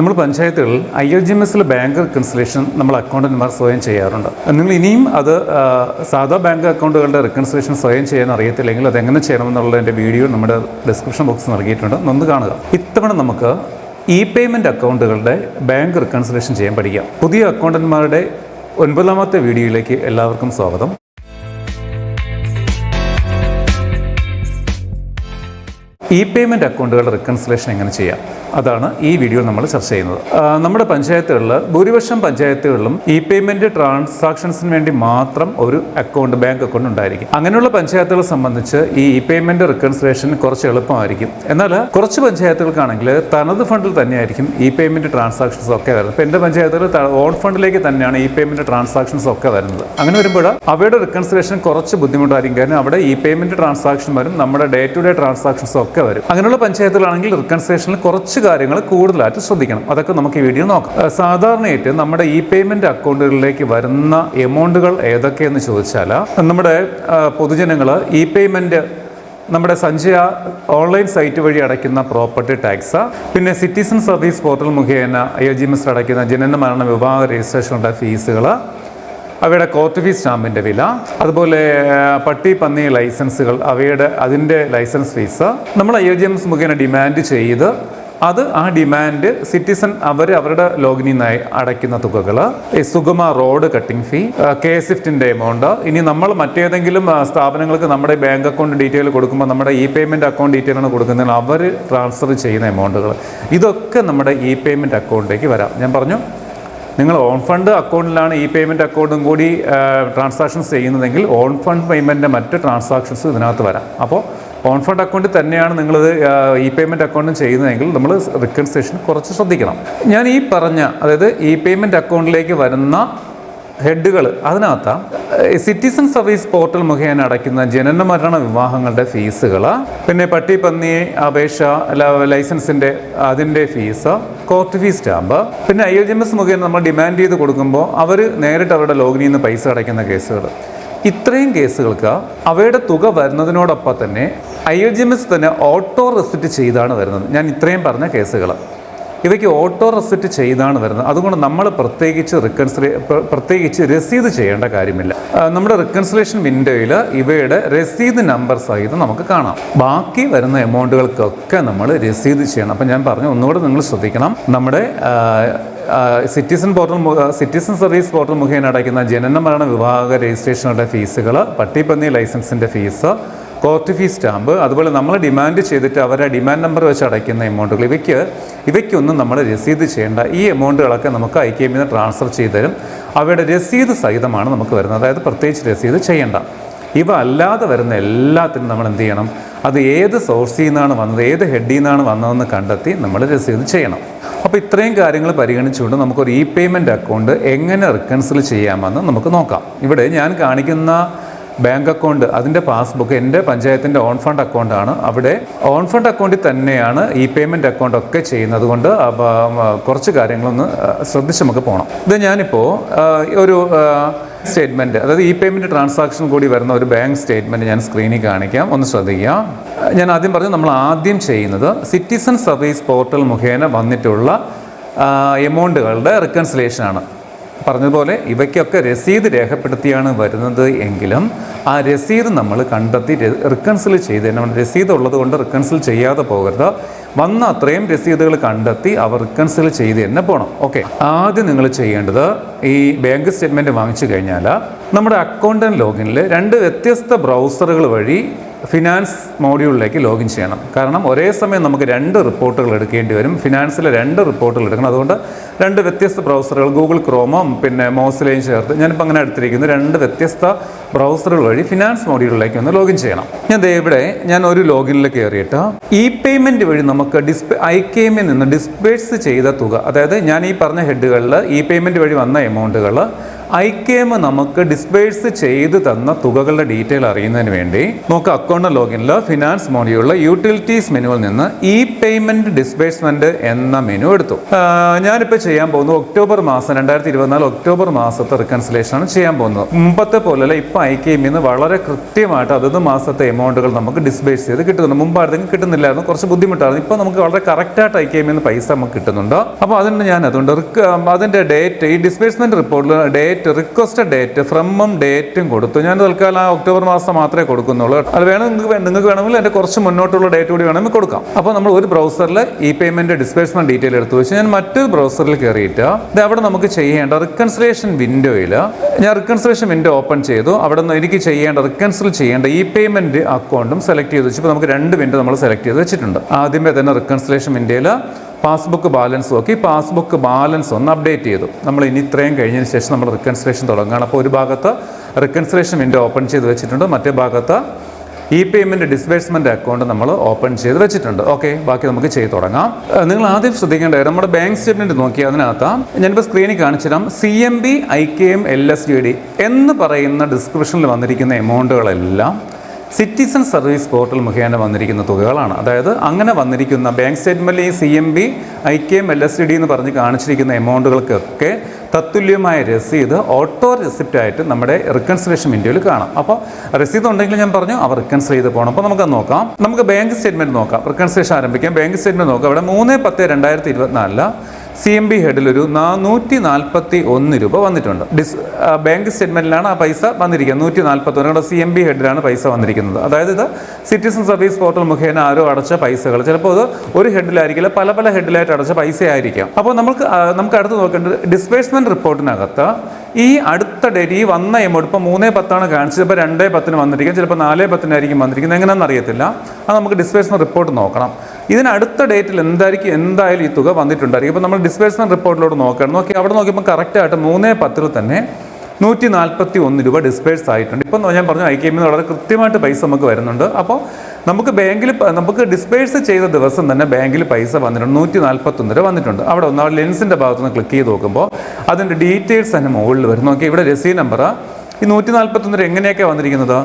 നമ്മൾ പഞ്ചായത്തുകളിൽ I L G M എസിലെ ബാങ്ക് റെക്കൺസിലേഷൻ നമ്മൾ അക്കൗണ്ടന്മാർ സ്വയം ചെയ്യാറുണ്ട്. നിങ്ങൾ ഇനിയും അത് സാധാ ബാങ്ക് അക്കൗണ്ടുകളുടെ റിക്കൺസിലേഷൻ സ്വയം ചെയ്യാൻ അറിയത്തില്ലെങ്കിൽ അത് എങ്ങനെ ചെയ്യണമെന്നുള്ളതിന്റെ വീഡിയോ നമ്മുടെ ഡിസ്ക്രിപ്ഷൻ ബോക്സ് നൽകിയിട്ടുണ്ട്. നന്ന് കാണുക. ഇത്തവണ നമുക്ക് ഇ പേയ്മെന്റ് അക്കൗണ്ടുകളുടെ ബാങ്ക് റിക്കൺസിലേഷൻ ചെയ്യാൻ പഠിക്കാം. പുതിയ അക്കൗണ്ടന്മാരുടെ ഒൻപതാമത്തെ വീഡിയോയിലേക്ക് എല്ലാവർക്കും സ്വാഗതം. ഇ പേയ്മെന്റ് അക്കൗണ്ടുകൾ റിക്കൺസിലേഷൻ എങ്ങനെ ചെയ്യാം? അതാണ് ഈ വീഡിയോ നമ്മൾ ചർച്ച ചെയ്യുന്നത്. നമ്മുടെ പഞ്ചായത്തുകളിൽ ഭൂരിപക്ഷം പഞ്ചായത്തുകളിലും ഇ പേയ്മെന്റ് ട്രാൻസാക്ഷൻസിന് വേണ്ടി മാത്രം ഒരു അക്കൗണ്ട് ബാങ്ക് അക്കൗണ്ട് ഉണ്ടായിരിക്കും. അങ്ങനെയുള്ള പഞ്ചായത്തുകളെ സംബന്ധിച്ച് ഈ ഇ പേയ്മെന്റ് റിക്കൺസിലേഷൻ കുറച്ച് എളുപ്പമായിരിക്കും. എന്നാൽ കുറച്ച് പഞ്ചായത്തുകൾക്കാണെങ്കിൽ തനത് ഫണ്ടിൽ തന്നെയായിരിക്കും ഇ പേയ്മെന്റ് ട്രാൻസാക്ഷൻസ് ഒക്കെ വരുന്നത്. ഇപ്പോൾ എന്റെ പഞ്ചായത്തിൽ ഓൺ ഫണ്ടിലേക്ക് തന്നെയാണ് ഇ പേയ്മെന്റ് ട്രാൻസാക്ഷൻസ് ഒക്കെ വരുന്നത്. അങ്ങനെ വരുമ്പോൾ അവയുടെ റിക്കൺസിലേഷൻ കുറച്ച് ബുദ്ധിമുട്ടായിരിക്കും. കാരണം അവിടെ ഇ പേയ്മെന്റ് ട്രാൻസാക്ഷൻ വരും നമ്മുടെ ഡേ ടു ഡേ ട്രാൻസാക്ഷൻസ് ഒക്കെ വരും. അങ്ങനെയുള്ള പഞ്ചായത്തുകളാണെങ്കിൽ റിക്കൺസേഷനിൽ കുറച്ച് കാര്യങ്ങൾ കൂടുതലായിട്ട് ശ്രദ്ധിക്കണം. അതൊക്കെ നമുക്ക് ഈ വീഡിയോ നോക്കാം. സാധാരണയായിട്ട് നമ്മുടെ ഇ പേയ്മെന്റ് അക്കൗണ്ടുകളിലേക്ക് വരുന്ന എമൗണ്ടുകൾ ഏതൊക്കെയെന്ന് ചോദിച്ചാൽ നമ്മുടെ പൊതുജനങ്ങൾ ഇ പേയ്മെന്റ് നമ്മുടെ സഞ്ജയ ഓൺലൈൻ സൈറ്റ് വഴി അടയ്ക്കുന്ന പ്രോപ്പർട്ടി ടാക്സ് പിന്നെ സിറ്റിസൺ സർവീസ് പോർട്ടൽ മുഖേന I L G M S അടയ്ക്കുന്ന ജനന മരണ വിവാഹ രജിസ്ട്രേഷനുള്ള ഫീസുകൾ അവയുടെ കോർട്ട് ഫീസ് സ്റ്റാമ്പിന്റെ വില അതുപോലെ പട്ടി പന്നി ലൈസൻസുകൾ അവയുടെ അതിന്റെ ലൈസൻസ് ഫീസ് നമ്മൾ എൽ ജി എംസ് മുഖേന ഡിമാൻഡ് ചെയ്ത് അത് ആ ഡിമാൻഡ് സിറ്റിസൺ അവർ അവരുടെ ലോഗിനിൽ നിന്നായി അടയ്ക്കുന്ന തുകകൾ ഈ Sugama road cutting fee K സിഫ്റ്റിന്റെ amount ഇനി നമ്മൾ മറ്റേതെങ്കിലും സ്ഥാപനങ്ങൾക്ക് നമ്മുടെ ബാങ്ക് അക്കൗണ്ട് ഡീറ്റെയിൽ കൊടുക്കുമ്പോൾ നമ്മുടെ ഇ പേയ്മെന്റ് അക്കൗണ്ട് ഡീറ്റെയിൽ ആണ് കൊടുക്കുന്നതിന് അവർ ട്രാൻസ്ഫർ ചെയ്യുന്ന എമൗണ്ടുകൾ. ഇതൊക്കെ നമ്മുടെ ഇ പേയ്മെന്റ് അക്കൗണ്ടിലേക്ക് വരാം. ഞാൻ പറഞ്ഞു നിങ്ങൾ ഓൺ ഫണ്ട് അക്കൗണ്ടിലാണ് ഈ പേയ്മെന്റ് അക്കൗണ്ടും കൂടി ട്രാൻസാക്ഷൻസ് ചെയ്യുന്നതെങ്കിൽ ഓൺ ഫണ്ട് പേയ്മെന്റിന്റെ മറ്റ് ട്രാൻസാക്ഷൻസ് ഇതിനകത്ത് വരാം. അപ്പോൾ ഓൺ ഫണ്ട് അക്കൗണ്ടിൽ തന്നെയാണ് നിങ്ങളിത് ഇ പേയ്മെന്റ് അക്കൗണ്ടും ചെയ്യുന്നതെങ്കിൽ നമ്മൾ റിക്കൺസേഷൻ കുറച്ച് ശ്രദ്ധിക്കണം. ഞാൻ ഈ പറഞ്ഞ അതായത് ഇ പേയ്മെന്റ് അക്കൗണ്ടിലേക്ക് വരുന്ന ഹെഡുകൾ അതിനകത്ത് സിറ്റിസൺ സർവീസ് പോർട്ടൽ മുഖേന അടയ്ക്കുന്ന ജനന മരണ വിവാഹങ്ങളുടെ ഫീസുകൾ പിന്നെ പട്ടി പന്നി അപേക്ഷ ലൈസൻസിന്റെ അതിന്റെ ഫീസ് കോർട്ട് ഫീസ് സ്റ്റാമ്പ് പിന്നെ I L G M S മുഖേന നമ്മൾ ഡിമാൻഡ് ചെയ്ത് കൊടുക്കുമ്പോൾ അവർ നേരിട്ട് അവരുടെ ലോഗിനിൽ നിന്ന് പൈസ അടയ്ക്കുന്ന കേസുകൾ ഇത്രയും കേസുകൾക്ക് അവയുടെ തുക വരുന്നതിനോടൊപ്പം തന്നെ I L G M S തന്നെ ഓട്ടോ റെസിറ്റ് ചെയ്താണ് വരുന്നത്. ഞാൻ ഇത്രയും പറഞ്ഞ കേസുകൾ ഇവയ്ക്ക് ഓട്ടോ റെസിപ്റ്റ് ചെയ്താണ് വരുന്നത്. അതുകൊണ്ട് നമ്മൾ പ്രത്യേകിച്ച് റിക്കൺസിലേ പ്രത്യേകിച്ച് രസീത് ചെയ്യേണ്ട കാര്യമില്ല. നമ്മുടെ റിക്കൺസിലേഷൻ വിൻഡോയിൽ ഇവയുടെ രസീത് നമ്പർ സഹിതം നമുക്ക് കാണാം. ബാക്കി വരുന്ന എമൗണ്ടുകൾക്കൊക്കെ നമ്മൾ രസീത് ചെയ്യണം. അപ്പം ഞാൻ പറഞ്ഞു ഒന്നുകൂടെ നിങ്ങൾ ശ്രദ്ധിക്കണം. നമ്മുടെ citizen portal citizen service portal മുഖേന അടയ്ക്കുന്ന ജനന മരണ വിഭാഗ രജിസ്ട്രേഷനുടെ ഫീസുകൾ പട്ടിപ്പന്നി ലൈസൻസിന്റെ ഫീസ് കോർട്ട് ഫീ സ്റ്റാമ്പ് അതുപോലെ നമ്മൾ ഡിമാൻഡ് ചെയ്തിട്ട് അവരെ ഡിമാൻഡ് നമ്പർ വെച്ച് അടയ്ക്കുന്ന എമൗണ്ടുകൾ. ഇവയ്ക്ക് ഇവയ്ക്കൊന്നും നമ്മൾ രസീത് ചെയ്യേണ്ട ഈ എമൗണ്ടുകളൊക്കെ നമുക്ക് ഐ കെ നിന്ന് ട്രാൻസ്ഫർ ചെയ്ത് തരും. അവയുടെ രസീത് സഹിതമാണ് നമുക്ക് വരുന്നത്. അതായത് പ്രത്യേകിച്ച് രസീത് ചെയ്യേണ്ട. ഇവ അല്ലാതെ വരുന്ന എല്ലാത്തിനും നമ്മൾ എന്ത് ചെയ്യണം? അത് ഏത് സോഴ്സിൽ നിന്നാണ് വന്നത് ഏത് ഹെഡിൽ നിന്നാണ് വന്നതെന്ന് കണ്ടെത്തി നമ്മൾ രസീത് ചെയ്യണം. അപ്പോൾ ഇത്രയും കാര്യങ്ങൾ പരിഗണിച്ചുകൊണ്ട് നമുക്കൊരു ഇ പേയ്മെന്റ് അക്കൗണ്ട് എങ്ങനെ റിക്കൺസിൽ ചെയ്യാമെന്ന് നമുക്ക് നോക്കാം. ഇവിടെ ഞാൻ കാണിക്കുന്ന ബാങ്ക് അക്കൗണ്ട് അതിന്റെ പാസ്ബുക്ക് എന്റെ പഞ്ചായത്തിന്റെ ഓൺ ഫണ്ട് അക്കൗണ്ടാണ് അവിടെ ഓൺ ഫണ്ട് അക്കൗണ്ടിൽ തന്നെയാണ് ഈ പേയ്മെന്റ് അക്കൗണ്ട് ഒക്കെ ചെയ്യുന്നത് കൊണ്ട് കുറച്ച് കാര്യങ്ങളൊന്ന് ശ്രദ്ധിച്ച് നമുക്ക് പോകണം ഇത് ഞാനിപ്പോൾ ഒരു സ്റ്റേറ്റ്മെന്റ് അതായത് ഇ പേയ്മെന്റ് ട്രാൻസാക്ഷൻ കൂടി വരുന്ന ഒരു ബാങ്ക് സ്റ്റേറ്റ്മെന്റ് ഞാൻ സ്ക്രീനിൽ കാണിക്കാം. ഒന്ന് ശ്രദ്ധിക്കുക. ഞാൻ ആദ്യം പറഞ്ഞു നമ്മൾ ആദ്യം ചെയ്യുന്നത് സിറ്റിസൺ സർവീസ് പോർട്ടൽ മുഖേന വന്നിട്ടുള്ള എമൗണ്ടുകളുടെ റിക്കൺസിലേഷനാണ് പറഞ്ഞതുപോലെ ഇവയ്ക്കൊക്കെ രസീത് രേഖപ്പെടുത്തിയാണ് വരുന്നത് എങ്കിലും ആ രസീത് നമ്മൾ കണ്ടെത്തി റിക്കൺസിൽ ചെയ്ത് നമ്മൾ രസീത് ഉള്ളത് കൊണ്ട് റിക്കൺസിൽ ചെയ്യാതെ പോകരുത്. വന്ന അത്രയും രസീതുകൾ കണ്ടെത്തി അവർ റിക്കൺസിൽ ചെയ്ത് തന്നെ പോകണം ഓക്കെ ആദ്യം നിങ്ങൾ ചെയ്യേണ്ടത് ഈ ബാങ്ക് സ്റ്റേറ്റ്മെന്റ് വാങ്ങിച്ചു കഴിഞ്ഞാൽ നമ്മുടെ അക്കൗണ്ടന്റ് ലോഗിനിൽ രണ്ട് വ്യത്യസ്ത ബ്രൗസറുകൾ വഴി ഫിനാൻസ് മോഡ്യൂളിലേക്ക് ലോഗിൻ ചെയ്യണം. കാരണം ഒരേ സമയം നമുക്ക് രണ്ട് റിപ്പോർട്ടുകൾ എടുക്കേണ്ടി വരും. ഫിനാൻസിലെ രണ്ട് റിപ്പോർട്ടുകൾ എടുക്കണം. അതുകൊണ്ട് രണ്ട് വ്യത്യസ്ത ബ്രൗസറുകൾ ഗൂഗിൾ ക്രോമും പിന്നെ മോസിലയും ചേർത്ത് ഞാനിപ്പോൾ അങ്ങനെ എടുത്തിരിക്കുന്നു. രണ്ട് വ്യത്യസ്ത ബ്രൗസറുകൾ വഴി ഫിനാൻസ് മോഡ്യൂളിലേക്ക് ഒന്ന് ലോഗിൻ ചെയ്യണം. ഞാൻ ഇവിടെ ഞാൻ ഒരു ലോഗിനിൽ കയറിയിട്ട് ഇ പേയ്മെന്റ് വഴി നമുക്ക് ഡിസ്പേ ഐ കെ എമ്മിൽ നിന്ന് ഡിസ്പേഴ്സ് ചെയ്ത തുക അതായത് ഞാൻ ഈ പറഞ്ഞ ഹെഡുകളിൽ ഇ പേയ്മെന്റ് വഴി വന്ന എമൗണ്ടുകൾ ഐ കെ എം നമുക്ക് ഡിസ്പേഴ്സ് ചെയ്ത് തന്ന തുകകളുടെ ഡീറ്റെയിൽ അറിയുന്നതിന് വേണ്ടി നമുക്ക് അക്കൗണ്ട് ലോഗിനിൽ ഫിനാൻസ് മോഡിയുള്ള യൂട്ടിലിറ്റീസ് മെനുവിൽ നിന്ന് ഇ പേയ്മെന്റ് ഡിസ്പേഴ്സ്മെന്റ് എന്ന മെനു എടുത്തു. ഞാനിപ്പോൾ ചെയ്യാൻ പോകുന്നത് ഒക്ടോബർ മാസം രണ്ടായിരത്തി ഇരുപത്തിനാല് ഒക്ടോബർ മാസത്തെ റിക്കൺസിലേഷൻ ആണ് ചെയ്യാൻ പോകുന്നത്. മുമ്പത്തെ പോലെയല്ല ഇപ്പോൾ ഐ കെ എമ്മിൽ നിന്ന് വളരെ കൃത്യമായിട്ട് അതത് മാസത്തെ എമൗണ്ടുകൾ നമുക്ക് ഡിസ്പേഴ്സ് ചെയ്ത് കിട്ടുന്നുണ്ട്. മുമ്പായിരുന്നെങ്കിൽ കിട്ടുന്നില്ലായിരുന്നു കുറച്ച് ബുദ്ധിമുട്ടായിരുന്നു. ഇപ്പോൾ നമുക്ക് വളരെ കറക്റ്റായിട്ട് ഐ കെ എമ്മിൽ നിന്ന് പൈസ നമുക്ക് കിട്ടുന്നുണ്ട്. അപ്പോൾ അതിന് ഞാൻ അതുകൊണ്ട് അതിന്റെ ഡേറ്റ് ഈ ഡിസ്പേഴ്സ്മെന്റ് റിപ്പോർട്ടിൽ ഡേറ്റ് റിക്വസ്റ്റ് ഡേറ്റ് ഫ്രമ്മും ഡേറ്റും കൊടുത്തു. ഞാൻ തൽക്കാലം ആ ഒക്ടോബർ മാസം മാത്രമേ കൊടുക്കുന്നുള്ളൂ അത് വേണം നിങ്ങൾക്ക് നിങ്ങൾക്ക് വേണമെങ്കിൽ എന്റെ കുറച്ച് മുന്നോട്ടുള്ള ഡേറ്റ് കൂടി വേണമെങ്കിൽ കൊടുക്കാം. അപ്പോൾ നമ്മൾ ഒരു ബ്രൗസറിൽ ഇ പേയ്മെന്റ് ഡിസ്പേഴ്സ്മെന്റ് ഡീറ്റെയിൽ എടുത്തു വെച്ച് ഞാൻ മറ്റൊരു ബ്രൗസറിൽ കയറിയിട്ട് ഇത് അവിടെ നമുക്ക് ചെയ്യേണ്ട റിക്കൺസിലേഷൻ വിൻഡോയിൽ ഞാൻ റിക്കൺസിലേഷൻ വിൻഡോ ഓപ്പൺ ചെയ്തു. അവിടെ നിന്ന് എനിക്ക് ചെയ്യേണ്ട റിക്കൺസിൽ ചെയ്യേണ്ട ഇ പേയ്മെന്റ് അക്കൗണ്ടും സെലക്ട് ചെയ്ത് വെച്ചു ഇപ്പോൾ നമുക്ക് രണ്ട് വിൻഡോ നമ്മൾ സെലക്ട് ചെയ്ത് വെച്ചിട്ടുണ്ട്. ആദ്യമേ തന്നെ റിക്കൺസിലേഷൻ വിൻഡോയിൽ പാസ്ബുക്ക് ബാലൻസ് നോക്കി. പാസ്ബുക്ക് ബാലൻസ് ഒന്ന് അപ്ഡേറ്റ് ചെയ്തു. നമ്മൾ ഇനി ഇത്രയും കഴിഞ്ഞതിന് ശേഷം നമ്മൾ റിക്കൺസിലേഷൻ തുടങ്ങുകയാണ്. അപ്പോൾ ഒരു ഭാഗത്ത് റിക്കൺസിലേഷൻ വിൻഡോ ഓപ്പൺ ചെയ്ത് വെച്ചിട്ടുണ്ട്. മറ്റേ ഭാഗത്ത് ഇ പേയ്മെന്റ് ഡിസ്ബേഴ്സ്മെന്റ് അക്കൗണ്ട് നമ്മൾ ഓപ്പൺ ചെയ്ത് വെച്ചിട്ടുണ്ട്. ഓക്കെ ബാക്കി നമുക്ക് ചെയ്ത് തുടങ്ങാം. നിങ്ങൾ ആദ്യം ശ്രദ്ധിക്കേണ്ട നമ്മുടെ ബാങ്ക് സ്റ്റേറ്റ്മെന്റ് നോക്കി അതിനകത്ത് ഞാനിപ്പോൾ സ്ക്രീനിൽ കാണിച്ചു തരാം C M B I K M L S D D എന്ന് പറയുന്ന ഡിസ്ക്രിപ്ഷനിൽ വന്നിരിക്കുന്ന എമൗണ്ടുകളെല്ലാം സിറ്റിസൺ സർവീസ് പോർട്ടൽ മുഖേന വന്നിരിക്കുന്ന തുകകളാണ്. അതായത് അങ്ങനെ വന്നിരിക്കുന്ന ബാങ്ക് സ്റ്റേറ്റ്മെന്റിൽ ഈ C M B I K M L S D എന്ന് പറഞ്ഞ് കാണിച്ചിരിക്കുന്ന എമൗണ്ടുകൾക്കൊക്കെ തത്തുല്യമായ രസീത് ഓട്ടോ റെസിപ്റ്റായിട്ട് നമ്മുടെ റിക്കൺസിലേഷൻ വിൻഡോയിൽ കാണാം. അപ്പോൾ രസീത് ഉണ്ടെങ്കിൽ ഞാൻ പറഞ്ഞു അവ റിക്കൺസിൽ ചെയ്ത് പോകണം അപ്പോൾ നമുക്ക് നോക്കാം. നമുക്ക് ബാങ്ക് സ്റ്റേറ്റ്മെന്റ് നോക്കാം. റിക്കൺസിലേഷൻ ആരംഭിക്കാം. ബാങ്ക് സ്റ്റേറ്റ്മെന്റ് നോക്കാം. അവിടെ മൂന്ന് പത്ത് രണ്ടായിരത്തി ഇരുപത്തിനാലിൽ സി എം ബി ഹെഡിൽ ഒരു നാനൂറ്റി നാൽപ്പത്തി ഒന്ന് രൂപ വന്നിട്ടുണ്ട്. ഡിസ് ബാങ്ക് സ്റ്റേറ്റ്മെന്റിലാണ് ആ പൈസ വന്നിരിക്കുന്നത്. നൂറ്റി നാൽപ്പത്തി ഒന്ന് സി എം ബി ഹെഡിലാണ് പൈസ വന്നിരിക്കുന്നത്. അതായത് ഇത് സിറ്റിസൺ സർവീസ് പോർട്ടൽ മുഖേന ആരോ അടച്ച പൈസകൾ ചിലപ്പോൾ അത് ഒരു ഹെഡിലായിരിക്കില്ല പല പല ഹെഡിലായിട്ട് അടച്ച പൈസ ആയിരിക്കാം അപ്പോൾ നമുക്ക് നമുക്ക് അടുത്ത് നോക്കേണ്ടത് ഡിസ്പേഴ്സ്മെന്റ് റിപ്പോർട്ടിനകത്ത് ഈ അടുത്ത ഡേറ്റ് ഈ വന്ന എമൗണ്ട് ഇപ്പോൾ മൂന്നേ പത്താണ് കാണിച്ചത്. ഇപ്പോൾ രണ്ടേ പത്തിന് വന്നിരിക്കും. ചിലപ്പോൾ നാലേ പത്തിനായിരിക്കും വന്നിരിക്കുന്നത്. എങ്ങനെയാണെന്ന് അറിയത്തില്ല. അത് നമുക്ക് ഡിസ്പേഴ്സ്മെന്റ് റിപ്പോർട്ട് നോക്കണം. ഇതിന് അടുത്ത ഡേറ്റിൽ എന്തായിരിക്കും എന്തായാലും ഈ തുക വന്നിട്ടുണ്ടായിരിക്കും. ഇപ്പോൾ നമ്മൾ ഡിസ്പേഴ്സ്മെന്റ് റിപ്പോർട്ടിലോട്ട് നോക്കണം. നോക്കി അവിടെ നോക്കിയപ്പോൾ കറക്റ്റായിട്ട് മൂന്നേ പത്തിൽ തന്നെ നൂറ്റി നാൽപ്പത്തി ഒന്ന് രൂപ ഡിസ്പേഴ്സ് ആയിട്ടുണ്ട്. ഇപ്പം ഞാൻ പറഞ്ഞു ഐ കെ എമ്മിൽ വളരെ കൃത്യമായിട്ട് പൈസ നമുക്ക് വരുന്നുണ്ട്. അപ്പോൾ നമുക്ക് ബാങ്കിൽ നമുക്ക് ഡിസ്പേഴ്സ് ചെയ്ത ദിവസം തന്നെ ബാങ്കിൽ പൈസ വന്നിട്ടുണ്ട്. നൂറ്റി നാൽപ്പത്തൊന്ന് രൂപ വന്നിട്ടുണ്ട്. അവിടെ ഒന്ന് ആ ലെൻസിന്റെ ഭാഗത്തുനിന്ന് ക്ലിക്ക് ചെയ്ത് നോക്കുമ്പോൾ അതിന്റെ ഡീറ്റെയിൽസ് തന്നെ മുകളിൽ വരും. നോക്കി ഇവിടെ രസീ നമ്പർ ഈ നൂറ്റി നാൽപ്പത്തൊന്ന് രൂപ എങ്ങനെയൊക്കെയാണ് വന്നിരിക്കുന്നത്?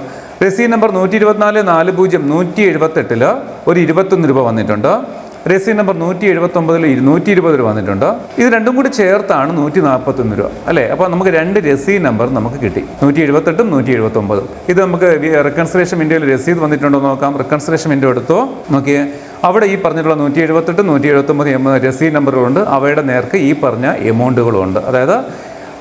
രസീ നമ്പർ നൂറ്റി ഇരുപത്തിനാല് നാല് പൂജ്യം നൂറ്റി എഴുപത്തെട്ടിൽ ഒരു ഇരുപത്തൊന്ന് രൂപ വന്നിട്ടുണ്ട്. രസീത് നമ്പർ നൂറ്റി എഴുപത്തൊമ്പതിൽ ഇരുന്നൂറ്റി ഇരുപത് രൂപ വന്നിട്ടുണ്ട്. ഇത് രണ്ടും കൂടി ചേർത്താണ് നൂറ്റി നാൽപ്പത്തൊന്ന് രൂപ. അല്ലേ? അപ്പോൾ നമുക്ക് രണ്ട് രസീത് നമ്പർ നമുക്ക് കിട്ടി. നൂറ്റി എഴുപത്തെട്ടും നൂറ്റി എഴുപത്തൊമ്പതും ഇത് നമുക്ക് റെക്കൺസിലേഷൻ വിൻഡോയിൽ രസീത് വന്നിട്ടുണ്ടോ നോക്കാം. റെക്കൺസിലേഷൻ വിൻഡോ എടുത്തോ. നോക്കിയേ. അവിടെ ഈ പറഞ്ഞിട്ടുള്ള നൂറ്റി എഴുപത്തെട്ട് നൂറ്റി എഴുപത്തൊമ്പത് എം രസീ നമ്പറുകളുണ്ട്. അവയുടെ നേർക്ക് ഈ പറഞ്ഞ എമൗണ്ടുകളുണ്ട് അതായത്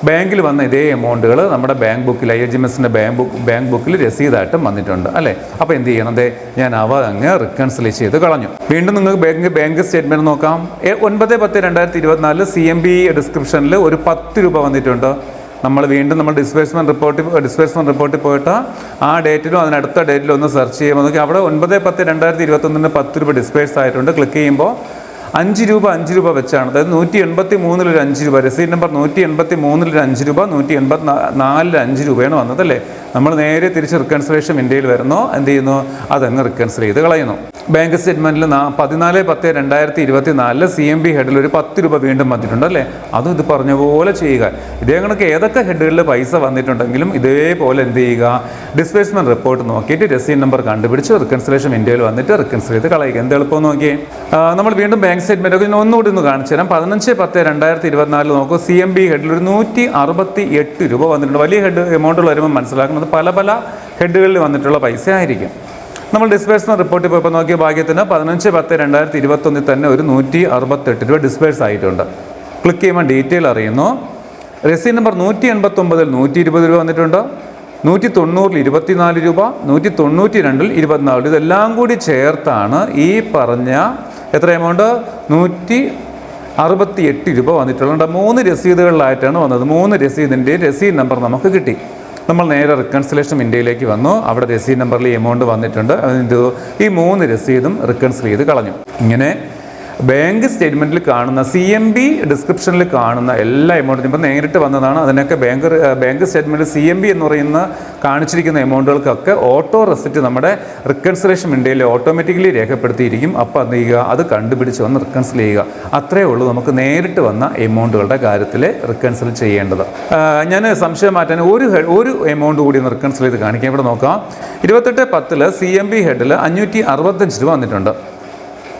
ബാങ്കിൽ വന്ന ഇതേ എമൗണ്ടുകൾ നമ്മുടെ ബാങ്ക് ബുക്കിൽ ഐ എച്ച് എം എസിന്റെ ബാങ്ക് ബുക്ക് ബാങ്ക് ബുക്കിൽ രസീതായിട്ടും വന്നിട്ടുണ്ട് അല്ലേ? അപ്പോൾ എന്ത് ചെയ്യണം? ദേ ഞാൻ അവ അങ്ങ് റിക്കൺസിൽ ചെയ്ത് കളഞ്ഞു. വീണ്ടും നിങ്ങൾക്ക് ബാങ്ക് ബാങ്ക് സ്റ്റേറ്റ്മെന്റ് നോക്കാം. ഒൻപത് പത്ത് രണ്ടായിരത്തി ഇരുപത്തിനാലിൽ സി എം ബി ഡിസ്ക്രിപ്ഷനിൽ ഒരു പത്ത് രൂപ വന്നിട്ടുണ്ട്. നമ്മൾ വീണ്ടും നമ്മൾ ഡിസ്പ്ലേസ്മെന്റ് റിപ്പോർട്ടിൽ ഡിസ്പ്ലേസ്മെന്റ് റിപ്പോർട്ടിൽ പോയിട്ട് ആ ഡേറ്റിലും അതിനടുത്ത ഡേറ്റിലും ഒന്ന് സെർച്ച് ചെയ്യുമ്പോൾ നോക്കി അവിടെ ഒൻപത് പത്ത് രണ്ടായിരത്തി ഇരുപത്തൊന്നിന് പത്ത് രൂപ ഡിസ്പേഴ്സ് ആയിട്ടുണ്ട്. ക്ലിക്ക് ചെയ്യുമ്പോൾ അഞ്ച് രൂപ അഞ്ച് രൂപ വെച്ചാണ്. അതായത് നൂറ്റി എൺപത്തി മൂന്നിലൊരു അഞ്ച് രൂപ. രസീറ്റ് നമ്പർ നൂറ്റി എൺപത്തി മൂന്നിലൊരു അഞ്ച് രൂപ നൂറ്റി എൺപത്തി നാലിൽ അഞ്ച് രൂപയാണ് വന്നതല്ലേ നമ്മൾ നേരെ തിരിച്ച് റിക്കൺസിലേഷൻ ഇന്ത്യയിൽ വരുന്നു. എന്ത് ചെയ്യുന്നു? അതങ്ങ് റിക്കൺസിൽ ചെയ്ത് കളയുന്നു. ബാങ്ക് സ്റ്റേറ്റ്മെന്റിൽ പതിനാല് പത്ത് രണ്ടായിരത്തി ഇരുപത്തി നാലിൽ സി എം ബി ഹെഡിൽ ഒരു പത്ത് രൂപ വീണ്ടും വന്നിട്ടുണ്ട് അല്ലേ? അതും ഇത് പറഞ്ഞ പോലെ ചെയ്യുക. ഇതേ കണക്ക് ഏതൊക്കെ ഹെഡുകളിൽ പൈസ വന്നിട്ടുണ്ടെങ്കിലും ഇതേപോലെ എന്ത് ചെയ്യുക? ഡിസ്പ്ലേസ്മെന്റ് റിപ്പോർട്ട് നോക്കിയിട്ട് രസീൻ നമ്പർ കണ്ടുപിടിച്ച് റിക്കൺസിലേഷൻ ഇന്ത്യയിൽ വന്നിട്ട് റിക്കൺസിൽ ചെയ്ത് കളയുക. എന്ത് എളുപ്പം നോക്കി നമ്മൾ വീണ്ടും ബാങ്ക് സ്റ്റേറ്റ്മെന്റ് ഒക്കെ ഒന്നുകൂടി ഒന്ന് കാണിച്ചു തരാം. പതിനഞ്ച് പത്ത് രണ്ടായിരത്തി ഇരുപത്തിനാലിൽ നോക്കൂ സി എം ബി ഹെഡിൽ ഒരു നൂറ്റി അറുപത്തി എട്ട് രൂപ വന്നിട്ടുണ്ട്. വലിയ ഹെഡ് എമൗണ്ടുകൾ വരുമ്പോൾ മനസ്സിലാക്കുന്നത് പല പല ഹെഡുകളിൽ വന്നിട്ടുള്ള പൈസ ആയിരിക്കും നമ്മൾ ഡിസ്പേഴ്സ്മെന്റ് റിപ്പോർട്ടിൽ പോയപ്പോൾ നോക്കിയ ഭാഗ്യത്തിന് പതിനഞ്ച് പത്ത് രണ്ടായിരത്തി ഇരുപത്തൊന്നിൽ തന്നെ ഒരു നൂറ്റി അറുപത്തെട്ട് രൂപ ഡിസ്പേഴ്സ് ആയിട്ടുണ്ട്. ക്ലിക്ക് ചെയ്യുമ്പോൾ ഡീറ്റെയിൽ അറിയുന്നു. രസീത് നമ്പർ നൂറ്റി എൺപത്തൊമ്പതിൽ നൂറ്റി ഇരുപത് രൂപ വന്നിട്ടുണ്ട്. നൂറ്റി തൊണ്ണൂറിൽ ഇരുപത്തിനാല് രൂപ നൂറ്റി തൊണ്ണൂറ്റി രണ്ടിൽ ഇരുപത്തിനാല് ഇതെല്ലാം കൂടി ചേർത്താണ് ഈ പറഞ്ഞ എത്ര എമൗണ്ട് നൂറ്റി അറുപത്തി എട്ട് രൂപ വന്നിട്ടുള്ളത് മൂന്ന് രസീതുകളിലായിട്ടാണ് വന്നത്. മൂന്ന് രസീതിന്റെ രസീത് നമ്പർ നമുക്ക് കിട്ടി. നമ്മൾ നേരെ റിക്കൺസിലേഷൻ ഇന്ത്യയിലേക്ക് വന്നു. അവിടെ രസീത് നമ്പറിൽ എമൗണ്ട് വന്നിട്ടുണ്ട്. അതിന് ഈ മൂന്ന് രസീതും റിക്കൺസിൽ ചെയ്ത് കളഞ്ഞു. ഇങ്ങനെ ബാങ്ക് സ്റ്റേറ്റ്മെന്റിൽ കാണുന്ന സി എം ബി ഡിസ്ക്രിപ്ഷനിൽ കാണുന്ന എല്ലാ എമൗണ്ടും ഇപ്പം നേരിട്ട് വന്നതാണ്. അതിനൊക്കെ bank bank statement C M B എന്ന് പറയുന്ന കാണിച്ചിരിക്കുന്ന എമൗണ്ടുകൾക്കൊക്കെ ഓട്ടോ റെസിറ്റ് നമ്മുടെ റിക്കൺസിലേഷൻ വിൻഡോയിൽ ഓട്ടോമാറ്റിക്കലി രേഖപ്പെടുത്തിയിരിക്കും. അപ്പോൾ അത് ചെയ്യുക? അത് കണ്ടുപിടിച്ച് വന്ന് റിക്കൺസിൽ ചെയ്യുക. അത്രയേ ഉള്ളൂ നമുക്ക് നേരിട്ട് വന്ന എമൗണ്ടുകളുടെ കാര്യത്തിൽ റിക്കൺസിൽ ചെയ്യേണ്ടത്. ഞാൻ സംശയം മാറ്റാൻ ഒരു ഒരു എമൗണ്ട് കൂടി ഒന്ന് റിക്കൺസിൽ ചെയ്ത് കാണിക്കാം. ഇവിടെ നോക്കാം. ഇരുപത്തെട്ട് പത്തിൽ സി എം ബി ഹെഡിൽ അഞ്ഞൂറ്റി അറുപത്തഞ്ച് രൂപ വന്നിട്ടുണ്ട്.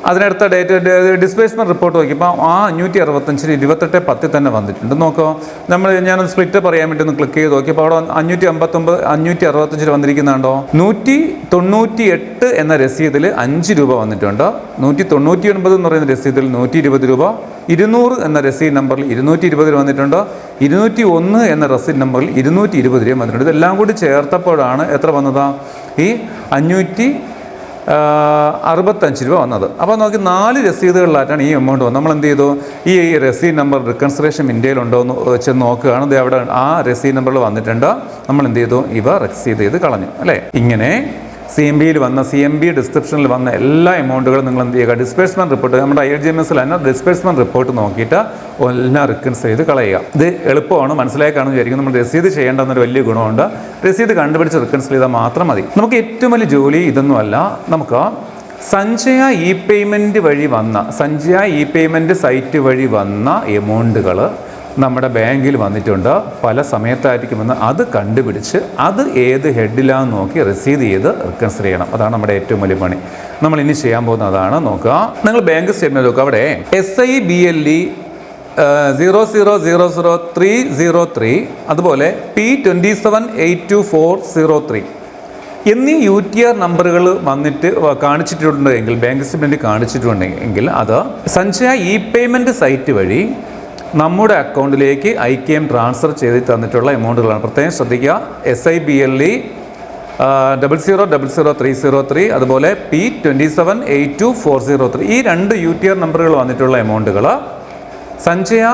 അതിനടുത്ത ഡേറ്റ് ഡിസ്പ്ലേസ്മെന്റ് റിപ്പോർട്ട് നോക്കിയപ്പോൾ ആ അഞ്ഞൂറ്റി അറുപത്തഞ്ചിന് ഇരുപത്തെട്ട് പത്തിൽ തന്നെ വന്നിട്ടുണ്ട്. നോക്കോ നമ്മൾ ഞാൻ സ്പ്ലിറ്റ് പറയാൻ വേണ്ടി ഒന്ന് ക്ലിക്ക് ചെയ്ത് നോക്കിയപ്പോൾ അവിടെ അഞ്ഞൂറ്റി അമ്പത്തൊമ്പത് അഞ്ഞൂറ്റി അറുപത്തഞ്ചിൽ വന്നിരിക്കുന്നുണ്ടോ? നൂറ്റി തൊണ്ണൂറ്റി എട്ട് എന്ന രസീതിൽ അഞ്ച് രൂപ വന്നിട്ടുണ്ട്. നൂറ്റി തൊണ്ണൂറ്റി ഒൻപത് എന്ന് പറയുന്ന രസീതിൽ നൂറ്റി ഇരുപത് രൂപ. ഇരുന്നൂറ് എന്ന രസീത് നമ്പറിൽ ഇരുന്നൂറ്റി ഇരുപത് രൂപ വന്നിട്ടുണ്ട്. ഇരുന്നൂറ്റി ഒന്ന് എന്ന രസീത് നമ്പറിൽ ഇരുന്നൂറ്റി ഇരുപത് രൂപ വന്നിട്ടുണ്ട്. ഇതെല്ലാം കൂടി ചേർത്തപ്പോഴാണ് എത്ര വന്നതാ? ഈ അഞ്ഞൂറ്റി അറുപത്തഞ്ച് രൂപ വന്നത്. അപ്പോൾ നോക്കി നാല് രസീതുകളിലായിട്ടാണ് ഈ എമൗണ്ട് വന്നത്. നമ്മൾ എന്ത് ചെയ്തു? ഈ രസീത് നമ്പർ റിക്കൺസിലേഷൻ ഇന്ത്യയിൽ ഉണ്ടോ എന്ന് വെച്ച് നോക്കുകയാണ്. അവിടെ ആ രസീത് നമ്പറിൽ വന്നിട്ടുണ്ട്. നമ്മൾ എന്ത് ചെയ്തു? ഇവ റെസീവ് ചെയ്ത് കളഞ്ഞു. അല്ലേ? ഇങ്ങനെ സി എം ബിയിൽ വന്ന സി എം ബി ഡിസ്ക്രിപ്ഷനിൽ വന്ന എല്ലാ എമൗണ്ടുകളും നിങ്ങൾ എന്ത് ചെയ്യുക? ഡിസ്പേഴ്സ്മെന്റ് റിപ്പോർട്ട് നമ്മുടെ ഐ എൽ ജി എം എസിൽ തന്നെ ഡിസ്പേഴ്സ്മെന്റ് റിപ്പോർട്ട് നോക്കിയിട്ട് എല്ലാം റിക്കൻസ് ചെയ്ത് കളയുക. ഇത് എളുപ്പമാണ് മനസ്സിലാക്കാണെന്ന് വിചാരിക്കും നമ്മൾ രസീത് ചെയ്യേണ്ടെന്നൊരു വലിയ ഗുണമുണ്ട്. രസീത് കണ്ടുപിടിച്ച് റിക്കൻസ് ചെയ്താൽ മാത്രം മതി. നമുക്ക് ഏറ്റവും വലിയ ജോലി ഇതൊന്നുമല്ല നമുക്ക് സഞ്ജയ ഇ പേയ്മെന്റ് വഴി വന്ന സഞ്ജയ ഇ പേയ്മെന്റ് സൈറ്റ് വഴി വന്ന എമൗണ്ടുകൾ നമ്മുടെ ബാങ്കിൽ വന്നിട്ടുണ്ട്. പല സമയത്തായിരിക്കുമെന്ന് അത് കണ്ടുപിടിച്ച് അത് ഏത് ഹെഡിലാന്ന് നോക്കി റിസീവ് ചെയ്ത് റിക്കൺസിൽ ചെയ്യണം. അതാണ് നമ്മുടെ ഏറ്റവും വലിയ പണി. നമ്മൾ ഇനി ചെയ്യാൻ പോകുന്ന അതാണ്. നോക്കുക. നിങ്ങൾ ബാങ്ക് സ്റ്റേറ്റ്മെന്റ് നോക്കുക. അവിടെ S I B L E zero zero zero zero three zero three അതുപോലെ P twenty seven eight two four zero three എന്നീ യു ടി ആർ നമ്പറുകൾ വന്നിട്ട് കാണിച്ചിട്ടുണ്ടെങ്കിൽ ബാങ്ക് സ്റ്റേറ്റ്മെന്റ് കാണിച്ചിട്ടുണ്ടെങ്കിൽ അത് സഞ്ചയ ഇ പേയ്മെന്റ് സൈറ്റ് വഴി നമ്മുടെ അക്കൗണ്ടിലേക്ക് ഐ കെ എം ട്രാൻസ്ഫർ ചെയ്ത് തന്നിട്ടുള്ള എമൗണ്ടുകളാണ്. പ്രത്യേകം ശ്രദ്ധിക്കുക. S I B L E double zero double zero three zero three അതുപോലെ P twenty seven eight two four zero three ഈ രണ്ട് യു ടി ആർ നമ്പറുകൾ വന്നിട്ടുള്ള എമൗണ്ടുകൾ സഞ്ജയ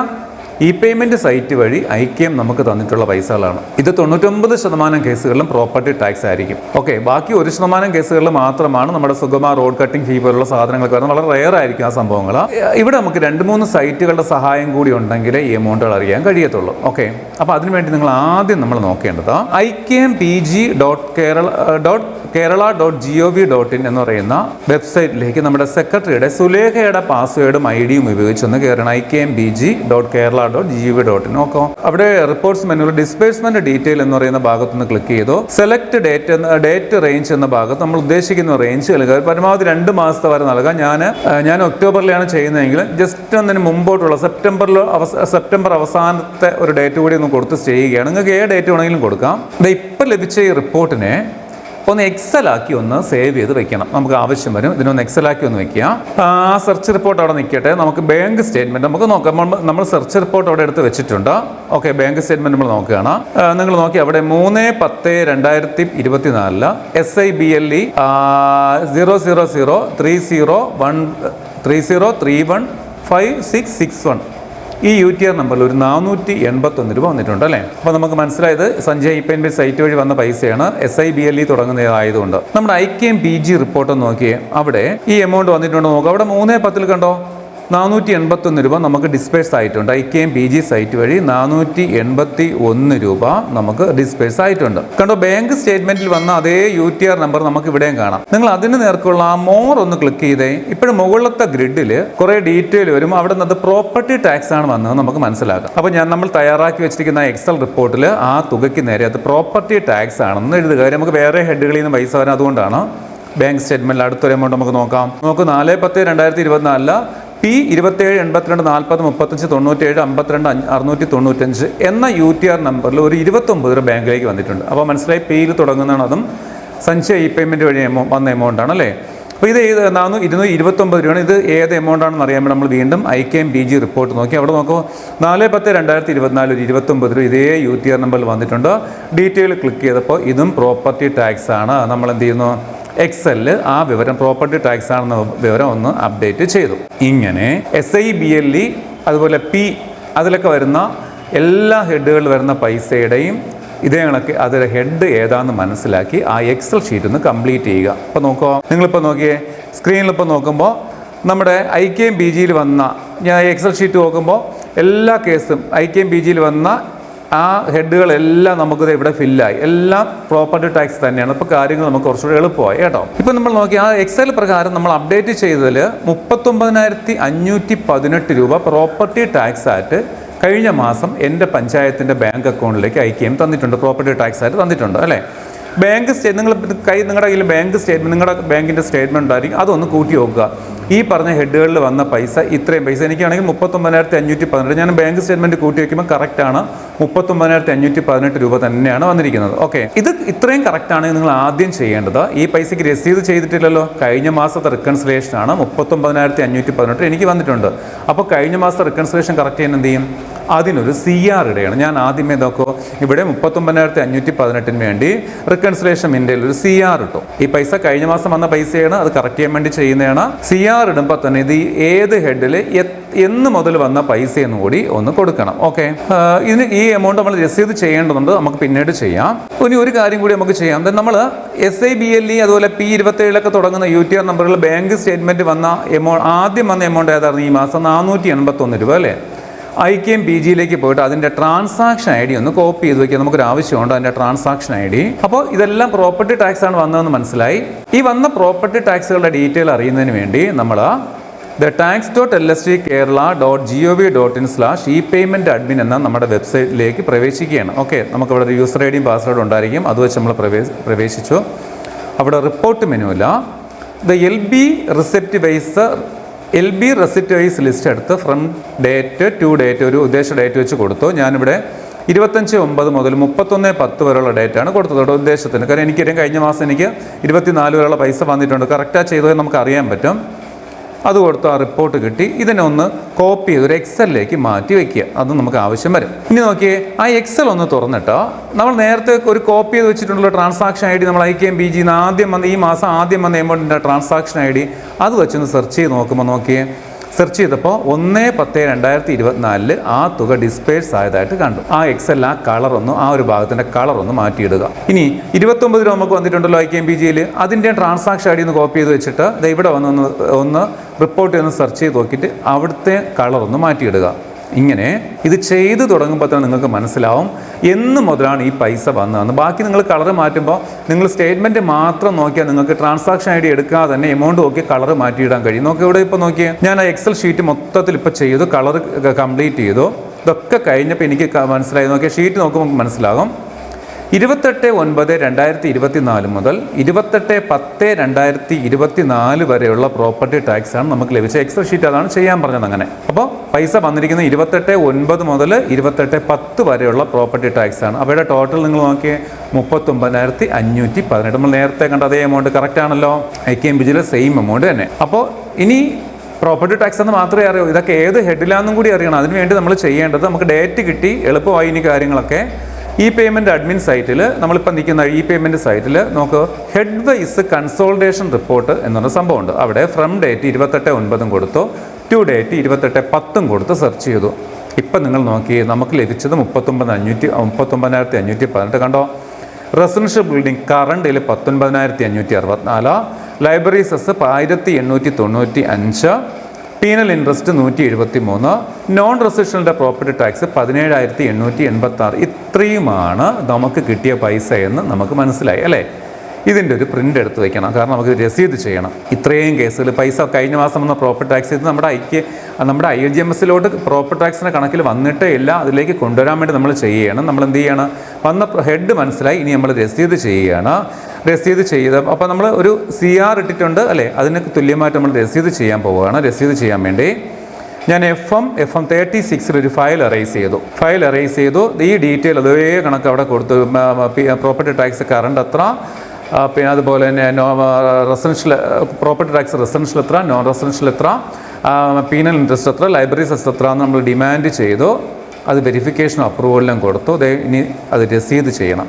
ഇ പേയ്മെന്റ് സൈറ്റ് വഴി ഐക്യം നമുക്ക് തന്നിട്ടുള്ള പൈസകളാണ്. ഇത് തൊണ്ണൂറ്റൊമ്പത് ശതമാനം കേസുകളിലും പ്രോപ്പർട്ടി ടാക്സ് ആയിരിക്കും. ഓക്കെ ബാക്കി ഒരു ശതമാനം കേസുകളിൽ മാത്രമാണ് നമ്മുടെ സുഗമ റോഡ് കട്ടിംഗ് ഫീ പോലുള്ള സാധനങ്ങൾക്ക് വരുന്നത്. വളരെ റെയർ ആയിരിക്കും ആ സംഭവങ്ങൾ ഇവിടെ നമുക്ക് രണ്ട് മൂന്ന് സൈറ്റുകളുടെ സഹായം കൂടി ഉണ്ടെങ്കിലേ ഈ എമൗണ്ടുകൾ അറിയാൻ കഴിയത്തുള്ളൂ. ഓക്കെ അപ്പോൾ അതിനുവേണ്ടി നിങ്ങൾ ആദ്യം നമ്മൾ നോക്കേണ്ടത് I K M P G dot Kerala dot Kerala dot G O V dot in എന്ന് പറയുന്ന വെബ്സൈറ്റിലേക്ക് നമ്മുടെ സെക്രട്ടറിയുടെ സുലേഖയുടെ പാസ്വേഡും ഐ ഡിയും ഉപയോഗിച്ചൊന്ന് കയറണം. I K M B G dot Kerala dot G O V dot in നോക്കാം. അവിടെ റിപ്പോർട്ട്സ് മെനുവിൽ ഡിസ്പേഴ്സ്മെന്റ് ഡീറ്റെയിൽ എന്ന് പറയുന്ന ഭാഗത്തുനിന്ന് ക്ലിക്ക് ചെയ്തു. സെലക്ട് ഡേറ്റ് എന്ന ഡേറ്റ് റേഞ്ച് എന്ന ഭാഗത്ത് നമ്മൾ ഉദ്ദേശിക്കുന്ന റേഞ്ച് നൽകുക. പരമാവധി രണ്ട് മാസത്തെ വരെ നൽകാം ഞാൻ ഞാൻ ഒക്ടോബറിലാണ് ചെയ്യുന്നതെങ്കിൽ ജസ്റ്റ് ഒന്നിന് മുമ്പോട്ടുള്ള സെപ്റ്റംബറിൽ സെപ്റ്റംബർ അവസാനത്തെ ഒരു ഡേറ്റ് കൂടി ഒന്ന് കൊടുത്ത് ചെയ്യുകയാണ്. നിങ്ങൾക്ക് ഏ ഡേറ്റ് വേണമെങ്കിലും കൊടുക്കാം. ഇപ്പം ലഭിച്ച ഈ റിപ്പോർട്ടിനെ ഒന്ന് എക്സൽ ആക്കി ഒന്ന് സേവ് ചെയ്ത് വെക്കണം. നമുക്ക് ആവശ്യം വരും. ഇതിനൊന്ന് എക്സൽ ആക്കി ഒന്ന് വെക്കുക. ആ സെർച്ച് റിപ്പോർട്ട് അവിടെ നിൽക്കട്ടെ. നമുക്ക് ബാങ്ക് സ്റ്റേറ്റ്മെന്റ് നമുക്ക് നോക്കാം. നമ്മൾ- നമ്മൾ സെർച്ച് റിപ്പോർട്ട് അവിടെ എടുത്ത് വെച്ചിട്ടുണ്ട്. ഓക്കെ ബാങ്ക് സ്റ്റേറ്റ്മെന്റ് നമ്മൾ നോക്കുകയാണ്. നിങ്ങൾ നോക്കി അവിടെ മൂന്ന് പത്ത് രണ്ടായിരത്തി ഇരുപത്തിനാലിൽ S I B L E zero zero zero three zero one three zero three one five six six one ഈ യു ടി ആർ നമ്പറിൽ ഒരു നാനൂറ്റി എൺപത്തൊന്ന് രൂപ വന്നിട്ടുണ്ട് അല്ലേ? അപ്പോൾ നമുക്ക് മനസ്സിലായത് സഞ്ജയ് ഇപ്പന്റെ സൈറ്റ് വഴി വന്ന പൈസയാണ് S I B L E തുടങ്ങുന്നതായതുകൊണ്ട്. നമ്മുടെ I K M P G report നോക്കിയേ. അവിടെ ഈ എമൗണ്ട് വന്നിട്ടുണ്ടോ നോക്കുക അവിടെ മൂന്നേ പത്തിൽ കണ്ടോ? നാനൂറ്റി എൺപത്തൊന്ന് രൂപ നമുക്ക് ഡിസ്പേഴ്സ് ആയിട്ടുണ്ട്. I K M P G site വഴി നാനൂറ്റി എൺപത്തി ഒന്ന് രൂപ നമുക്ക് ഡിസ്പേഴ്സ് ആയിട്ടുണ്ട്. കണ്ടോ ബാങ്ക് സ്റ്റേറ്റ്മെന്റിൽ വന്ന അതേ യു ടി ആർ നമ്പർ നമുക്ക് ഇവിടെയും കാണാം. നിങ്ങൾ അതിന് നേർക്കുള്ള ആ മോർ ഒന്ന് ക്ലിക്ക് ചെയ്തേ ഇപ്പോഴും മുകളിലത്തെ ഗ്രിഡിൽ കുറെ ഡീറ്റെയിൽ വരും. അവിടെ നിന്ന് പ്രോപ്പർട്ടി ടാക്സ് ആണ് വന്നത് നമുക്ക് മനസ്സിലാക്കാം. അപ്പോൾ ഞാൻ നമ്മൾ തയ്യാറാക്കി വെച്ചിരിക്കുന്ന എക്സൽ റിപ്പോർട്ടിൽ ആ തുകയ്ക്ക് നേരെ അത് പ്രോപ്പർട്ടി ടാക്സ് ആണെന്ന് എഴുതുക. നമുക്ക് വേറെ ഹെഡുകളിൽ നിന്ന് പൈസ വരാൻ അതുകൊണ്ടാണ്. ബാങ്ക് സ്റ്റേറ്റ്മെന്റിൽ അടുത്തൊരു എമൗണ്ട് നമുക്ക് നോക്കാം. നമുക്ക് നാല് പത്ത് രണ്ടായിരത്തി ഇരുപത്തിനാലിൽ പി ഇരുപത്തേഴ് എൺപത്തിരണ്ട് നാൽപ്പത് മുപ്പത്തഞ്ച് തൊണ്ണൂറ്റേഴ് അമ്പത്തിരണ്ട് അറുന്നൂറ്റി തൊണ്ണൂറ്റഞ്ച് എന്ന യു ടി ആർ നമ്പറിൽ ഒരു ഇരുപത്തൊമ്പത് രൂപ ബാങ്കിലേക്ക് വന്നിട്ടുണ്ട്. അപ്പോൾ മനസ്സിലായി പിയിൽ തുടങ്ങുന്നതാണ് അതും സഞ്ജയ് ഇ പേയ്മെന്റ് വഴി എമൗ വന്ന എമൗണ്ട് ആണ് അല്ലേ? അപ്പോൾ ഇത് ഏത് നാന്നു ഇരുന്നൂറ്റി ഇരുപത്തൊമ്പത് രൂപയാണ്. ഇത് ഏത് എമൗണ്ട് ആണെന്ന് അറിയാൻ നമ്മൾ വീണ്ടും I K M B G report നോക്കി. അവിടെ നോക്കുമ്പോൾ നാല് പത്ത് രണ്ടായിരത്തി ഇരുപത്തിനാല് ഒരു ഇരുപത്തൊമ്പത് രൂപ ഇതേ യു ടി ആർ നമ്പറിൽ വന്നിട്ടുണ്ട്. ഡീറ്റെയിൽ ക്ലിക്ക് ചെയ്തപ്പോൾ ഇതും പ്രോപ്പർട്ടി ടാക്സ് ആണ്. നമ്മൾ എന്ത് ചെയ്യുന്നു? എക്സലിൽ ആ വിവരം പ്രോപ്പർട്ടി ടാക്സ് ആണെന്ന വിവരം ഒന്ന് അപ്ഡേറ്റ് ചെയ്തു. ഇങ്ങനെ S I B L E അതുപോലെ പി അതിലൊക്കെ വരുന്ന എല്ലാ ഹെഡുകളിൽ വരുന്ന പൈസയുടെയും ഇതേ കണക്ക് അതിലെ ഹെഡ് ഏതാണെന്ന് മനസ്സിലാക്കി ആ എക്സൽ ഷീറ്റ് ഒന്ന് കംപ്ലീറ്റ് ചെയ്യുക. അപ്പോൾ നോക്കോ നിങ്ങളിപ്പോൾ നോക്കിയേ സ്ക്രീനിൽ ഇപ്പോൾ നോക്കുമ്പോൾ നമ്മുടെ ഐ കെ എം ബി ജിയിൽ വന്ന ഞാൻ എക്സൽ ഷീറ്റ് നോക്കുമ്പോൾ എല്ലാ കേസും ഐ കെ എം ബി ജിയിൽ വന്ന ആ ഹെഡുകളെല്ലാം നമുക്കിത് ഇവിടെ ഫില്ലായി. എല്ലാം പ്രോപ്പർട്ടി ടാക്സ് തന്നെയാണ്. ഇപ്പൊ കാര്യങ്ങൾ നമുക്ക് കുറച്ചുകൂടി എളുപ്പമായി കേട്ടോ. ഇപ്പം നമ്മൾ നോക്കി ആ എക്സൽ പ്രകാരം നമ്മൾ അപ്ഡേറ്റ് ചെയ്തതിൽ മുപ്പത്തൊമ്പതിനായിരത്തി അഞ്ഞൂറ്റി പതിനെട്ട് രൂപ പ്രോപ്പർട്ടി ടാക്സ് ആയിട്ട് കഴിഞ്ഞ മാസം എന്റെ പഞ്ചായത്തിന്റെ ബാങ്ക് അക്കൗണ്ടിലേക്ക് അയക്കുകയും തന്നിട്ടുണ്ട്. പ്രോപ്പർട്ടി ടാക്സ് ആയിട്ട് തന്നിട്ടുണ്ട് അല്ലേ? ബാങ്ക് സ്റ്റേറ്റ് നിങ്ങൾ കൈ നിങ്ങളുടെ കയ്യിൽ ബാങ്ക് സ്റ്റേറ്റ്മെന്റ് നിങ്ങളുടെ ബാങ്കിന്റെ സ്റ്റേറ്റ്മെന്റ് ഉണ്ടായിരിക്കും. അതൊന്ന് കൂട്ടി നോക്കുക. ഈ പറഞ്ഞ ഹെഡുകളിൽ വന്ന പൈസ ഇത്രയും പൈസ. എനിക്കാണെങ്കിൽ മുപ്പത്തൊമ്പതിനായിരത്തി അഞ്ഞൂറ്റി പതിനെട്ട് ഞാൻ ബാങ്ക് സ്റ്റേറ്റ്മെന്റ് കൂട്ടി വയ്ക്കുമ്പോൾ കറക്റ്റാണ് മുപ്പത്തൊമ്പതിനായിരത്തി അഞ്ഞൂറ്റി പതിനെട്ട് രൂപ തന്നെയാണ് വന്നിരിക്കുന്നത്. ഓക്കെ ഇത് ഇത്രയും കറക്റ്റാണെങ്കിൽ നിങ്ങൾ ആദ്യം ചെയ്യേണ്ടത്. ഈ പൈസയ്ക്ക് രസീത് ചെയ്തിട്ടില്ലല്ലോ. കഴിഞ്ഞ മാസത്തെ റിക്കൺസിലേഷൻ ആണ് മുപ്പത്തൊമ്പതിനായിരത്തി അഞ്ഞൂറ്റി പതിനെട്ട് എനിക്ക് വന്നിട്ടുണ്ട്. അപ്പോൾ കഴിഞ്ഞ മാസത്തെ റിക്കൺസിലേഷൻ കറക്റ്റ് ചെയ്യാൻ എന്ത് ചെയ്യും? അതിനൊരു സി ആർ ഇടയാണ് ഞാൻ ആദ്യമേ നോക്കൂ ഇവിടെ മുപ്പത്തൊമ്പതിനായിരത്തി അഞ്ഞൂറ്റി പതിനെട്ടിന് വേണ്ടി റിക്കൺസിലേഷൻ ഇന്ത്യയിൽ ഒരു സി ആർ ഇട്ടു. ഈ പൈസ കഴിഞ്ഞ മാസം വന്ന പൈസയാണ് അത് കറക്റ്റ് ചെയ്യാൻ വേണ്ടി ചെയ്യുന്നതാണ്. സി ആർ ഇടുമ്പോൾ തന്നെ ഇത് ഏത് ഹെഡിൽ എന്ന് മുതൽ വന്ന പൈസ എന്ന് കൂടി ഒന്ന് കൊടുക്കണം ഓക്കെ ഇതിന് ഈ എമൗണ്ട് നമ്മൾ രസീത് ചെയ്യേണ്ടതുണ്ട് നമുക്ക് പിന്നീട് ചെയ്യാം. ഇനി ഒരു കാര്യം കൂടി നമുക്ക് ചെയ്യാം. നമ്മൾ S I B L E അതുപോലെ പി ഇരുപത്തേഴിലൊക്കെ തുടങ്ങുന്ന യു ടി ആർ നമ്പറുകൾ ബാങ്ക് സ്റ്റേറ്റ്മെന്റ് വന്ന എമൗണ്ട് ആദ്യം വന്ന എമൗണ്ട് ഏതായിരുന്നു ഈ മാസം? നാനൂറ്റി എൺപത്തൊന്ന് രൂപ അല്ലേ? ഐ കെ എം പി ജിയിലേക്ക് പോയിട്ട് അതിന്റെ ട്രാൻസാക്ഷൻ ഐ ഡി ഒന്ന് കോപ്പി ചെയ്ത് വയ്ക്കുക നമുക്കൊരു ആവശ്യമുണ്ട് അതിന്റെ ട്രാൻസാക്ഷൻ ഐ ഡി അപ്പോൾ ഇതെല്ലാം പ്രോപ്പർട്ടി ടാക്സ് ആണ് വന്നതെന്ന് മനസ്സിലായി. ഈ വന്ന പ്രോപ്പർട്ടി ടാക്സുകളുടെ ഡീറ്റെയിൽ അറിയുന്നതിന് വേണ്ടി നമ്മൾ the tax dot L S T Kerala dot G O V dot in slash E payment admin എന്ന നമ്മുടെ വെബ്സൈറ്റിലേക്ക് പ്രവേശിക്കുകയാണ്. ഓക്കെ നമുക്ക് അവിടെ ഒരു യൂസർ ഐ ഡിയും പാസ്വേഡും ഉണ്ടായിരിക്കും. അത് വെച്ച് നമ്മൾ പ്രവേശ പ്രവേശിച്ചു. അവിടെ report മെനുവില്ല the L B receipt wise L B receipt wise list എടുത്ത് ഫ്രം ഡേറ്റ് ടു ഡേറ്റ് ഒരു ഉദ്ദേശ ഡേറ്റ് വെച്ച് കൊടുത്തു. ഞാനിവിടെ ഇരുപത്തഞ്ച് ഒമ്പത് മുതൽ മുപ്പത്തൊന്ന് പത്ത് വരെയുള്ള ഡേറ്റാണ് കൊടുത്തത് കേട്ടോ ഉദ്ദേശത്തിന്. കാരണം എനിക്കറിയാം കഴിഞ്ഞ മാസം എനിക്ക് ഇരുപത്തിനാല് വരെയുള്ള പൈസ വന്നിട്ടുണ്ട്. കറക്റ്റാണ് ചെയ്തതെന്ന് നമുക്ക് അറിയാൻ പറ്റും. അത് കൊടുത്ത് ആ റിപ്പോർട്ട് കിട്ടി. ഇതിനെ ഒന്ന് കോപ്പി ചെയ്ത് ഒരു എക്സലിലേക്ക് മാറ്റി വെക്കുക. അത് നമുക്ക് ആവശ്യം വരും. ഇനി നോക്കിയേ ആ എക്സൽ ഒന്ന് തുറന്നിട്ടോ. നമ്മൾ നേരത്തെ ഒരു കോപ്പി ചെയ്ത് വെച്ചിട്ടുള്ള ട്രാൻസാക്ഷൻ ഐ ഡി നമ്മൾ ഐ കെ എം ബി ജിന്ന് ആദ്യം വന്ന ഈ മാസം ആദ്യം വന്ന എമൗണ്ടിന്റെ ട്രാൻസാക്ഷൻ ഐ ഡി അത് വെച്ചൊന്ന് സെർച്ച് ചെയ്ത് നോക്കുമ്പോൾ നോക്കിയേ സെർച്ച് ചെയ്തപ്പോൾ ഒന്ന് പത്ത് രണ്ടായിരത്തി ഇരുപത്തിനാലിൽ ആ തുക ഡിസ്പേഴ്സ് ആയതായിട്ട് കണ്ടു. ആ എക്സൽ ആ കളർ ഒന്ന് ആ ഒരു ഭാഗത്തിന്റെ കളർ ഒന്ന് മാറ്റിയിടുക. ഇനി ഇരുപത്തൊമ്പത് രൂപ നമുക്ക് വന്നിട്ടുണ്ടല്ലോ ഐ കെ എം പി ജിയിൽ അതിന്റെ ട്രാൻസാക്ഷൻ ഐ ഡി ഒന്ന് കോപ്പി ചെയ്ത് വെച്ചിട്ട് ഇവിടെ വന്ന് ഒന്ന് റിപ്പോർട്ട് ചെയ്ത് സെർച്ച് ചെയ്ത് നോക്കിയിട്ട് അവിടുത്തെ കളർ ഒന്ന് മാറ്റിയിടുക. ഇങ്ങനെ ഇത് ചെയ്തു തുടങ്ങുമ്പോൾ തന്നെ നിങ്ങൾക്ക് മനസ്സിലാവും എന്ന് മുതലാണ് ഈ പൈസ വന്നതെന്ന്. ബാക്കി നിങ്ങൾ കളർ മാറ്റുമ്പോൾ നിങ്ങൾ സ്റ്റേറ്റ്മെന്റ് മാത്രം നോക്കിയാൽ നിങ്ങൾക്ക് ട്രാൻസാക്ഷൻ ഐ ഡി എടുക്കാതെ തന്നെ എമൗണ്ട് നോക്കി കളർ മാറ്റിയിടാൻ കഴിയും. നോക്കി ഇവിടെ ഇപ്പോൾ നോക്കിയേ. ഞാൻ ആ എക്സൽ ഷീറ്റ് മൊത്തത്തിൽ ഇപ്പോൾ ചെയ്തു കളർ കംപ്ലീറ്റ് ചെയ്തു. ഇതൊക്കെ കഴിഞ്ഞപ്പോൾ എനിക്ക് മനസ്സിലായി. നോക്കിയാൽ ഷീറ്റ് നോക്കുമ്പോൾ മനസ്സിലാകും. ഇരുപത്തെട്ട് ഒൻപത് രണ്ടായിരത്തി ഇരുപത്തി നാല് മുതൽ ഇരുപത്തെട്ട് പത്ത് രണ്ടായിരത്തി ഇരുപത്തി നാല് വരെയുള്ള പ്രോപ്പർട്ടി ടാക്സ് ആണ് നമുക്ക് ലഭിച്ച എക്സൽ ഷീറ്റ് അതാണ് ചെയ്യാൻ പറഞ്ഞത് അങ്ങനെ. അപ്പോൾ പൈസ വന്നിരിക്കുന്നത് ഇരുപത്തെട്ട് ഒൻപത് മുതൽ ഇരുപത്തെട്ട് പത്ത് വരെയുള്ള പ്രോപ്പർട്ടി ടാക്സ് ആണ് അവയുടെ ടോട്ടൽ നിങ്ങൾ നോക്കിയേ മുപ്പത്തൊമ്പതിനായിരത്തി അഞ്ഞൂറ്റി പതിനെട്ട്. നമ്മൾ നേരത്തെ കണ്ട അതേ എമൗണ്ട് കറക്റ്റ് ആണല്ലോ? ഐ കെ എം ബിജിലെ സെയിം എമൗണ്ട് തന്നെ. അപ്പോൾ ഇനി പ്രോപ്പർട്ടി ടാക്സ് എന്ന് മാത്രമേ അറിയൂ. ഇതൊക്കെ ഏത് ഹെഡിലാണെന്നും കൂടി അറിയണം. അതിനുവേണ്ടി നമ്മൾ ചെയ്യേണ്ടത് നമുക്ക് ഡേറ്റ് കിട്ടി എളുപ്പമായി ഇനി കാര്യങ്ങളൊക്കെ ഈ പേയ്മെന്റ് അഡ്മിൻ സൈറ്റിൽ നമ്മളിപ്പോൾ നിൽക്കുന്ന ഇ പേയ്മെന്റ് സൈറ്റിൽ നമുക്ക് ഹെഡ് വൈസ് കൺസോൾട്ടേഷൻ റിപ്പോർട്ട് എന്നൊരു സംഭവമുണ്ട്. അവിടെ ഫ്രം ഡേറ്റ് ഇരുപത്തെട്ട് ഒൻപതും കൊടുത്തു ടു ഡേറ്റ് ഇരുപത്തെട്ട് പത്തും കൊടുത്ത് സെർച്ച് ചെയ്തു. ഇപ്പം നിങ്ങൾ നോക്കി നമുക്ക് ലഭിച്ചത് മുപ്പത്തൊമ്പത് അഞ്ഞൂറ്റി മുപ്പത്തൊമ്പതിനായിരത്തി അഞ്ഞൂറ്റി പതിനെട്ട് കണ്ടോ? റെസിഡൻഷ്യൽ ബിൽഡിംഗ് കറണ്ടിൽ പത്തൊൻപതിനായിരത്തി അഞ്ഞൂറ്റി അറുപത്തിനാല് ലൈബ്രറി സെസ് ആയിരത്തി എണ്ണൂറ്റി തൊണ്ണൂറ്റി അഞ്ച് പീനൽ ഇൻട്രസ്റ്റ് നൂറ്റി എഴുപത്തി മൂന്ന് നോൺ റെസിഡൻഷ്യലിന്റെ പ്രോപ്പർട്ടി ടാക്സ് പതിനേഴായിരത്തി എണ്ണൂറ്റി എൺപത്തി ആറ് ഇത്രയുമാണ് നമുക്ക് കിട്ടിയ പൈസ എന്ന് നമുക്ക് മനസ്സിലായി അല്ലേ? ഇതിന്റെ ഒരു പ്രിന്റ് എടുത്ത് വെക്കണം. കാരണം നമുക്ക് രസീത് ചെയ്യണം. ഇത്രയും കേസുകൾ പൈസ കഴിഞ്ഞ മാസം വന്ന പ്രോപ്പർട്ടി ടാക്സ് ഇത് നമ്മുടെ ഐക്യ നമ്മുടെ ഐ ജി എം എസിലോട്ട് പ്രോപ്പർട്ടി ടാക്സിന്റെ കണക്കിൽ വന്നിട്ടേ ഇല്ല. അതിലേക്ക് കൊണ്ടുവരാൻ വേണ്ടി നമ്മൾ ചെയ്യണം. നമ്മൾ എന്ത് ചെയ്യണം? വന്ന ഹെഡ് മനസ്സിലായി. ഇനി നമ്മൾ രസീത് ചെയ്യുകയാണ് രസീത് ചെയ്ത് അപ്പോൾ നമ്മൾ ഒരു സി ആർ ഇട്ടിട്ടുണ്ട് അല്ലേ? അതിന് തുല്യമായിട്ട് നമ്മൾ രസീത് ചെയ്യാൻ പോവുകയാണ്. രസീത് ചെയ്യാൻ വേണ്ടി ഞാൻ F M F M thirty സിക്സിൽ ഒരു ഫയൽ അറേസ് ചെയ്തു. ഫയൽ അറേസ് ചെയ്തു. ഈ ഡീറ്റെയിൽ അതേ കണക്ക് അവിടെ കൊടുത്തു. പ്രോപ്പർട്ടി ടാക്സ് കറണ്ട് എത്ര പിന്നെ അതുപോലെ തന്നെ no residential property tax residential എത്ര നോൺ റെസിഡൻഷ്യൽ എത്ര പീനൽ ഇൻട്രസ്റ്റ് എത്ര ലൈബ്രറി സെസ് എത്ര എന്ന് നമ്മൾ ഡിമാൻഡ് ചെയ്തു. അത് വെരിഫിക്കേഷൻ അപ്രൂവലിനും കൊടുത്തു. ദേ ഇനി അത് രസീത് ചെയ്യണം.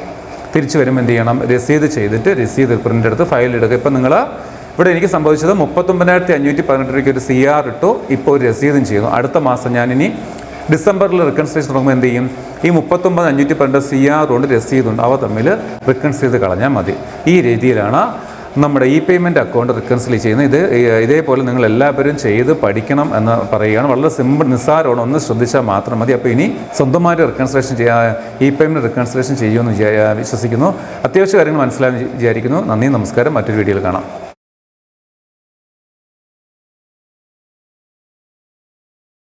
തിരിച്ചു വരുമ്പോൾ എന്ത് ചെയ്യണം? രസീത് ചെയ്തിട്ട് രസീത് പ്രിന്റ് എടുത്ത് ഫയൽ എടുക്കുക ഇപ്പം നിങ്ങൾ ഇവിടെ എനിക്ക് സംഭവിച്ചത് മുപ്പത്തൊമ്പതിനായിരത്തി അഞ്ഞൂറ്റി പതിനെട്ട് രൂപയ്ക്ക് ഒരു സി ആർ ഇട്ടു. ഇപ്പോൾ ഒരു രസീതും ചെയ്യുന്നു. അടുത്ത മാസം ഞാനിനി ഡിസംബറിൽ റിക്കൺസ്ട്രേഷൻ തുടങ്ങുമ്പോൾ എന്ത് ചെയ്യും? ഈ മുപ്പത്തൊമ്പത് അഞ്ഞൂറ്റി പന്ത്രണ്ട് സി ആർ കൊണ്ട് രസീതുണ്ട്. അവ തമ്മിൽ റിക്കൺസ് ചെയ്ത് കളഞ്ഞാൽ മതി. ഈ രീതിയിലാണ് നമ്മുടെ ഇ പേയ്മെന്റ് അക്കൗണ്ട് റിക്കൺസിൽ ചെയ്യുന്നത്. ഇത് ഇതേപോലെ നിങ്ങൾ എല്ലാവരും ചെയ്ത് പഠിക്കണം എന്ന് പറയുകയാണ്. വളരെ സിമ്പിൾ നിസ്സാരമാണ്. ഒന്ന് ശ്രദ്ധിച്ചാൽ മാത്രം മതി. അപ്പോൾ ഇനി സ്വന്തമായിട്ട് റിക്കൺസിലേഷൻ ചെയ്യാ ഇ പേയ്മെന്റ് റിക്കൺസിലേഷൻ ചെയ്യുമെന്ന് വിശ്വസിക്കുന്നു. അത്യാവശ്യ കാര്യങ്ങൾ മനസ്സിലാകാൻ വിചാരിക്കുന്നു. നന്ദി നമസ്കാരം. മറ്റൊരു വീഡിയോയിൽ കാണാം.